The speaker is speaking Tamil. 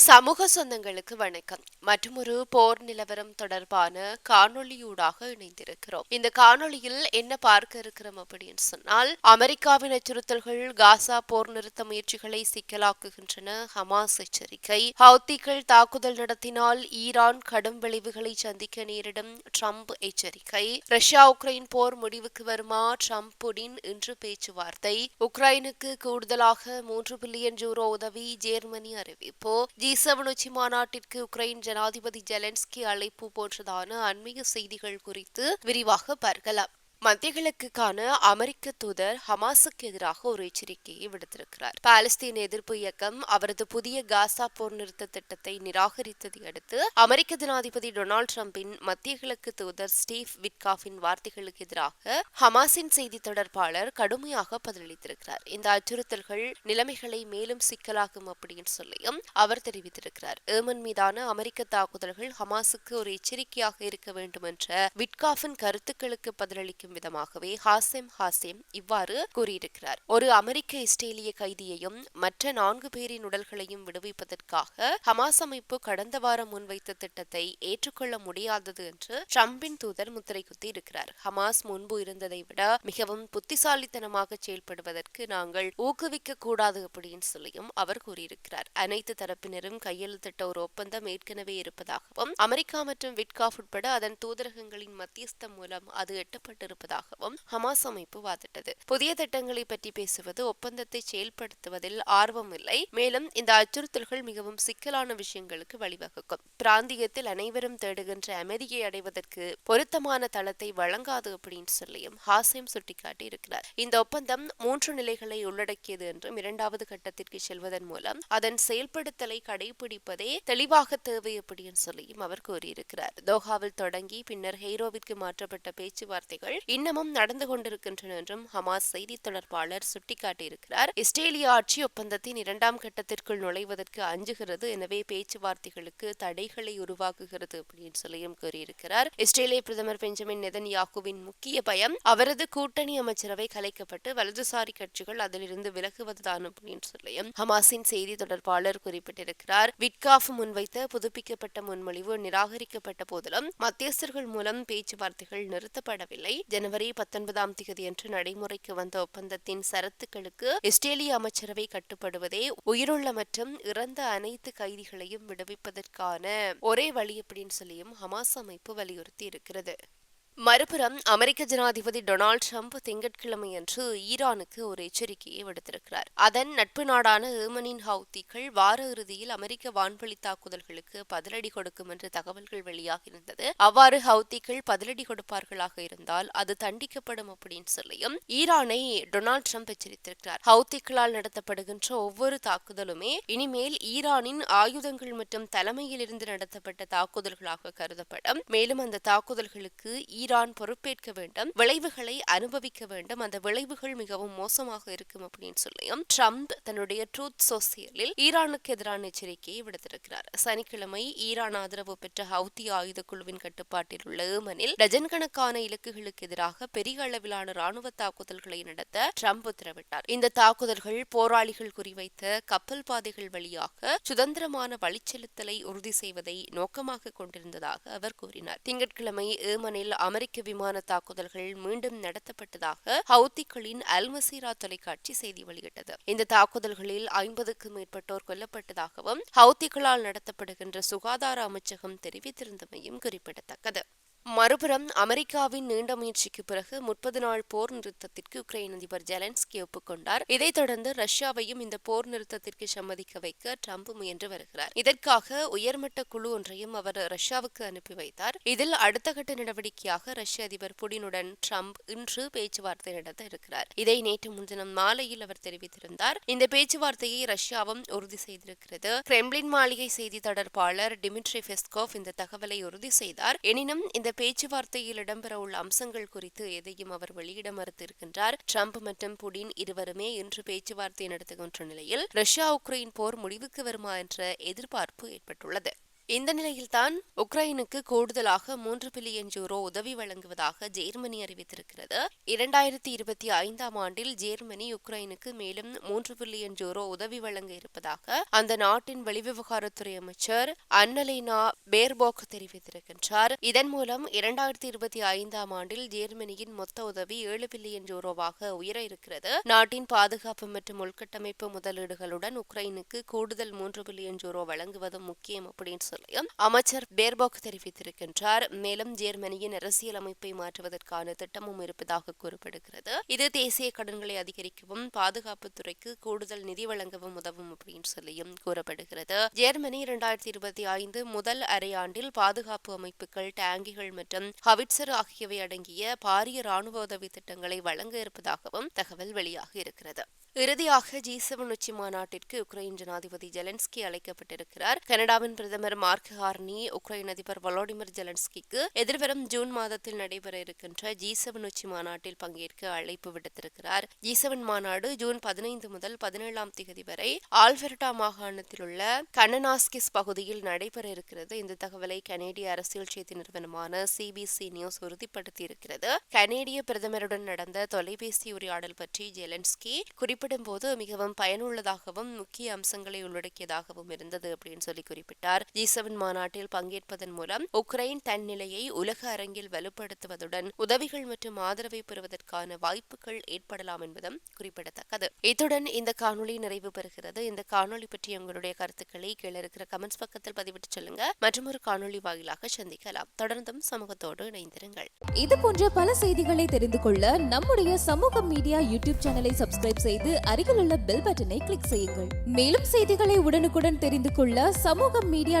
சமூக சொந்தங்களுக்கு வணக்கம். மற்றும் ஒரு போர் நிலவரம் தொடர்பான காணொளியூடாக இணைந்திருக்கிறோம். இந்த காணொளியில் என்ன பார்க்க இருக்கிறோம் அப்படின்னு சொன்னால் அமெரிக்காவின் அச்சுறுத்தல்கள் காசா போர் நிறுத்த முயற்சிகளை சிக்கலாக்குகின்றன. ஹமாஸ் எச்சரிக்கை. ஹவுத்திகள் தாக்குதல் நடத்தினால் ஈரான் கடும் விளைவுகளை சந்திக்க நேரிடும். ட்ரம்ப் எச்சரிக்கை. ரஷ்யா உக்ரைன் போர் முடிவுக்கு வருமா? ட்ரம்ப் புடின் இன்று பேச்சுவார்த்தை. உக்ரைனுக்கு கூடுதலாக மூன்று பில்லியன் யூரோ உதவி. ஜெர்மனி அறிவிப்பு. ஜி செவன் உச்சி மாநாட்டிற்கு உக்ரைன் ஜனாதிபதி ஜெலன்ஸ்கி அழைப்பு போன்றதான அண்மைய செய்திகள் குறித்து விரிவாக பார்க்கலாம். மத்திய கிழக்குக்கான அமெரிக்க தூதர் ஹமாஸுக்கு எதிராக ஒரு எச்சரிக்கையை விடுத்திருக்கிறார். பாலஸ்தீன எதிர்ப்பு இயக்கம் அவரது புதிய காசா போர் நிறுத்த திட்டத்தை நிராகரித்ததை அடுத்து அமெரிக்க ஜனாதிபதி டொனால்டு டிரம்பின் மத்திய கிழக்கு தூதர் ஸ்டீவ் விட்காஃபின் வார்த்தைகளுக்கு எதிராக ஹமாஸின் செய்தி தொடர்பாளர் கடுமையாக பதிலளித்திருக்கிறார். இந்த அச்சுறுத்தல்கள் நிலைமைகளை மேலும் சிக்கலாகும் அப்படின்னு சொல்லியும் அவர் தெரிவித்திருக்கிறார். ஏமன் மீதான அமெரிக்க தாக்குதல்கள் ஹமாஸுக்கு ஒரு எச்சரிக்கையாக இருக்க வேண்டும் என்ற விட்காஃபின் கருத்துக்களுக்கு பதிலளிக்கும் செய்யும் விதமாகவே ஹாசிம் ஹாசிம் இவ்வாறு கூறியிருக்கிறார். ஒரு அமெரிக்க இஸ்ரேலிய கைதியையும் மற்ற நான்கு பேரின் உடல்களையும் விடுவிப்பதற்காக ஹமாஸ் அமைப்பு கடந்த வாரம் முன்வைத்த திட்டத்தை ஏற்றுக்கொள்ள முடியாதது என்று ட்ரம்பின் தூதர் முத்திரை குத்தி இருக்கிறார் ஹமாஸ் முன்பு இருந்ததை விட மிகவும் புத்திசாலித்தனமாக செயல்படுவதற்கு நாங்கள் ஊக்குவிக்க கூடாது அப்படின்னு சொல்லியும் அவர் கூறியிருக்கிறார். அனைத்து தரப்பினரும் கையெழுத்திட்ட ஒரு ஒப்பந்தம் ஏற்கனவே இருப்பதாகவும் அமெரிக்கா மற்றும் விட்காஃப் உட்பட அதன் தூதரகங்களின் மத்தியஸ்தம் மூலம் அது எட்டப்பட்டிருப்பது இருப்பதாகவும் ஹமாஸ் அமைப்பு வாதிட்டது. புதிய திட்டங்களை பற்றி பேசுவது ஒப்பந்தத்தை செயல்படுத்துவதில் ஆர்வம் இல்லை. மேலும் இந்த அச்சுறுத்தல்கள் மிகவும் சிக்கலான விஷயங்களுக்கு வழிவகுக்கும். பிராந்தியத்தில் அனைவரும் தேடுகின்ற அமைதியை அடைவதற்கு பொருத்தமான தளத்தை வழங்காது அப்படின்னு சொல்லியும் ஹாசிம் சுட்டிக்காட்டி இருக்கிறார் இந்த ஒப்பந்தம் மூன்று நிலைகளை உள்ளடக்கியது என்றும் இரண்டாவது கட்டத்திற்கு செல்வதன் மூலம் அதன் செயல்படுத்தலை கடைபிடிப்பதே தெளிவாக தேவை அப்படின்னு சொல்லியும் அவர் கூறியிருக்கிறார். தோஹாவில் தொடங்கி பின்னர் ஹெய்ரோவிற்கு மாற்றப்பட்ட பேச்சுவார்த்தைகள் இன்னமும் நடந்து கொண்டிருக்கின்றன என்றும் ஹமாஸ் செய்தி தொடர்பாளர் சுட்டிக்காட்டியிருக்கிறார். இஸ்ரேலிய ஆட்சி ஒப்பந்தத்தின் இரண்டாம் கட்டத்திற்குள் நுழைவதற்கு அஞ்சுகிறது. எனவே பேச்சுவார்த்தைகளுக்கு தடைகளை உருவாக்குகிறது அப்படின்னு சொல்லியும் கூறியிருக்கிறார். இஸ்ரேலிய பிரதமர் பெஞ்சமின் நெதன் யாக்குவின் முக்கிய பயம் அவரது கூட்டணி அமைச்சரவை கலைக்கப்பட்டு வலதுசாரி கட்சிகள் அதிலிருந்து விலகுவதுதான் அப்படின்னு சொல்லியும் ஹமாஸின் செய்தி தொடர்பாளர் குறிப்பிட்டிருக்கிறார். விட்காஃப் முன்வைத்த புதுப்பிக்கப்பட்ட முன்மொழிவு நிராகரிக்கப்பட்ட போதிலும் மத்தியஸ்தர்கள் மூலம் பேச்சுவார்த்தைகள் நிறுத்தப்படவில்லை. ஜனவரி பத்தொன்பதாம் தேதியன்று நடைமுறைக்கு வந்த ஒப்பந்தத்தின் சரத்துக்களுக்கு இஸ்ரேலிய அமைச்சரவை கட்டுப்படுவதே உயிருள்ள மற்றும் இறந்த அனைத்து கைதிகளையும் விடுவிப்பதற்கான ஒரே வழி அப்படின்னு சொல்லியும் ஹமாஸ் அமைப்பு வலியுறுத்தி இருக்கிறது மறுபுறம் அமெரிக்க ஜனாதிபதி டொனால்டு திங்கட்கிழமை திங்கட்கிழமையன்று ஈரானுக்கு ஒரு எச்சரிக்கையை விடுத்திருக்கிறார். அதன் நட்பு நாடான ஏமனின் ஹவுத்திகள் வார இறுதியில் அமெரிக்க வான்வழி தாக்குதல்களுக்கு பதிலடி கொடுக்கும் என்று தகவல்கள் வெளியாகியிருந்தது. அவ்வாறு ஹவுத்திகள் பதிலடி கொடுப்பார்களாக இருந்தால் அது தண்டிக்கப்படும் அப்படின்னு சொல்லியும் ஈரானை டொனால்டு ட்ரம்ப் எச்சரித்திருக்கிறார். ஹவுத்திகளால் நடத்தப்படுகின்ற ஒவ்வொரு தாக்குதலுமே இனிமேல் ஈரானின் ஆயுதங்கள் மற்றும் தலைமையில் இருந்து நடத்தப்பட்ட தாக்குதல்களாக கருதப்படும். மேலும் அந்த தாக்குதல்களுக்கு ஈரான் பொறுப்பேற்க வேண்டும் விளைவுகளை அனுபவிக்க வேண்டும். அந்த விளைவுகள் மிகவும் மோசமாக இருக்கும் அப்படின்னு சொல்லியும் ட்ரம்ப் தன்னுடைய ட்ரூத் சோசியலில் ஈரானுக்கு எதிரான எச்சரிக்கையை விடுத்திருக்கிறார். சனிக்கிழமை ஈரான் ஆதரவு பெற்ற ஹவுதி ஆயுத குழுவின் கட்டுப்பாட்டில் உள்ள ஏமனில் டஜன் கணக்கான இலக்குகளுக்கு எதிராக பெரிய அளவிலான ராணுவ தாக்குதல்களை நடத்த ட்ரம்ப் உத்தரவிட்டார். இந்த தாக்குதல்கள் போராளிகள் குறிவைத்த கப்பல் பாதைகள் வழியாக சுதந்திரமான வழிச்செலுத்தலை உறுதி செய்வதை நோக்கமாக கொண்டிருந்ததாக அவர் கூறினார். திங்கட்கிழமை ஏமனில் அமெரிக்க அமெரிக்க விமான தாக்குதல்கள் மீண்டும் நடத்தப்பட்டதாக ஹவுத்திகளின் அல்மசீரா தொலைக்காட்சி செய்தி வெளியிட்டது. இந்த தாக்குதல்களில் ஐம்பதுக்கும் மேற்பட்டோர் கொல்லப்பட்டதாகவும் ஹவுத்திகளால் நடத்தப்படுகின்ற சுகாதார அமைச்சகம் தெரிவித்திருந்தமையும் குறிப்பிடத்தக்கது. மறுபுறம் அமெரிக்காவின் நீண்ட முயற்சிக்கு பிறகு முப்பது நாள் போர் நிறுத்தத்திற்கு உக்ரைன் அதிபர் ஜெலன்ஸ்கி ஒப்புக்கொண்டார் இதைத் தொடர்ந்து ரஷ்யாவையும் இந்த போர் நிறுத்தத்திற்கு சம்மதிக்க வைக்க டிரம்ப் முயன்று வருகிறார். இதற்காக உயர்மட்ட குழு ஒன்றையும் அவர் ரஷ்யாவுக்கு அனுப்பி வைத்தார். இதில் அடுத்த கட்ட நடவடிக்கையாக ரஷ்ய அதிபர் புடினுடன் ட்ரம்ப் இன்று பேச்சுவார்த்தை நடத்த இருக்கிறார். இதை நேற்று முன்தினம் மாலையில் அவர் தெரிவித்திருந்தார். இந்த பேச்சுவார்த்தையை ரஷ்யாவும் உறுதி செய்திருக்கிறது. கிரெம்ளின் மாளிகை செய்தி தொடர்பாளர் டிமிட்ரி பெஸ்கோவ் இந்த தகவலை உறுதி செய்தார். எனினும் இந்த பேச்சுவார்த்தையில் இடம்பெறவுள்ள அம்சங்கள் குறித்து எதையும் அவர் வெளியிட மறுத்திருக்கின்றார். ட்ரம்ப் மற்றும் புடின் இருவருமே இன்று பேச்சுவார்த்தை நடத்துகின்ற நிலையில் ரஷ்யா உக்ரைன் போர் முடிவுக்கு வருமா என்ற எதிர்பார்ப்பு ஏற்பட்டுள்ளது. இந்த நிலையில்தான் உக்ரைனுக்கு கூடுதலாக மூன்று பில்லியன் யூரோ உதவி வழங்குவதாக ஜெர்மனி அறிவித்திருக்கிறது. இரண்டாயிரத்தி இருபத்தி ஐந்தாம் ஆண்டில் ஜெர்மனி உக்ரைனுக்கு மேலும் மூன்று பில்லியன் யூரோ உதவி வழங்க இருப்பதாக அந்த நாட்டின் வெளிவிவகாரத்துறை அமைச்சர் அன்னலேனா பேர்போக் தெரிவித்திருக்கின்றார். இதன் மூலம் இரண்டாயிரத்தி இருபத்தி ஐந்தாம் ஆண்டில் ஜெர்மனியின் மொத்த உதவி ஏழு பில்லியன் யூரோவாக உயர இருக்கிறது. நாட்டின் பாதுகாப்பு மற்றும் உள்கட்டமைப்பு முதலீடுகளுடன் உக்ரைனுக்கு கூடுதல் மூன்று பில்லியன் யூரோ வழங்குவதும் முக்கியம் அப்படின்னு சொல்லியும் அமைச்சர் பேர்பாக் தெரிவித்திருக்கின்றார். மேலும் ஜெர்மனியின் அரசியலமைப்பை மாற்றுவதற்கான திட்டமும் இருப்பதாக கூறப்படுகிறது. இது தேசிய கடன்களை அதிகரிக்கவும் பாதுகாப்பு துறைக்கு கூடுதல் நிதி வழங்கவும் உதவும் அப்படின்னு சொல்லியும் கூறப்படுகிறது. ஜெர்மனி இரண்டாயிரத்தி இருபத்தி ஐந்து முதல் அரையாண்டில் பாதுகாப்பு அமைப்புகள் டேங்கிகள் மற்றும் ஹவிட்சர் ஆகியவை அடங்கிய பாரிய ராணுவ உதவி திட்டங்களை வழங்க இருப்பதாகவும் தகவல் வெளியாக இருக்கிறது. இறுதியாக ஜி செவன் உச்சி மாநாட்டிற்கு உக்ரைன் ஜனாதிபதி ஜெலன்ஸ்கி அழைக்கப்பட்டிருக்கிறார். கனடாவின் பிரதமர் மார்க் ஹார்னி உக்ரைன் அதிபர் வலோடிமிர் ஜெலன்ஸ்கிக்கு எதிர்வரும் ஜூன் மாதத்தில் நடைபெற இருக்கின்ற ஜி செவன் உச்சி மாநாட்டில் பங்கேற்க அழைப்பு விடுத்திருக்கிறார். ஜி செவன் மாநாடு ஜூன் பதினைந்து முதல் பதினேழாம் தேதி வரை ஆல்பர்டா மாகாணத்தில் உள்ள கனனாஸ்கிஸ் பகுதியில் நடைபெற இருக்கிறது. இந்த தகவலை கனேடிய அரசியல் செய்தி நிறுவனமான சிபிசி நியூஸ் உறுதிப்படுத்தியிருக்கிறது. கனேடிய பிரதமருடன் நடந்த தொலைபேசி உரையாடல் பற்றி ஜெலன்ஸ்கி குறிப்பிடும் போது மிகவும் பயனுள்ளதாகவும் முக்கிய அம்சங்களை உள்ளடக்கியதாகவும் இருந்தது அப்படின்னு சொல்லி குறிப்பிட்டார். ஜி செவன் மாநாட்டில் பங்கேற்பதன் மூலம் உக்ரைன் தன் நிலையை உலக அரங்கில் வலுப்படுத்துவதுடன் உதவிகள் மற்றும் ஆதரவை பெறுவதற்கான வாய்ப்புகள் ஏற்படலாம் என்பதும் குறிப்பிடத்தக்கது. இத்துடன் இந்த காணொளி நிறைவு பெறுகிறது. இந்த காணொலி பற்றி உங்களுடைய கருத்துக்களை கீழே இருக்கிற கமெண்ட்ஸ் பக்கத்தில் பதிவிட்டு சொல்லுங்க. மற்றும் ஒரு காணொளி வாயிலாக சந்திக்கலாம். தொடர்ந்தும் சமூகத்தோடு இணைந்திருங்கள். இது போன்ற பல செய்திகளை தெரிந்து கொள்ள நம்முடைய சமூக மீடியா யூடியூப் சேனலை சப்ஸ்கிரைப் செய்து அருகிலுள்ள பெல் பட்டனை கிளிக் செய்யுங்கள். மேலும் செய்திகளை உடனுக்குடன் தெரிந்து கொள்ள சமூக மீடியா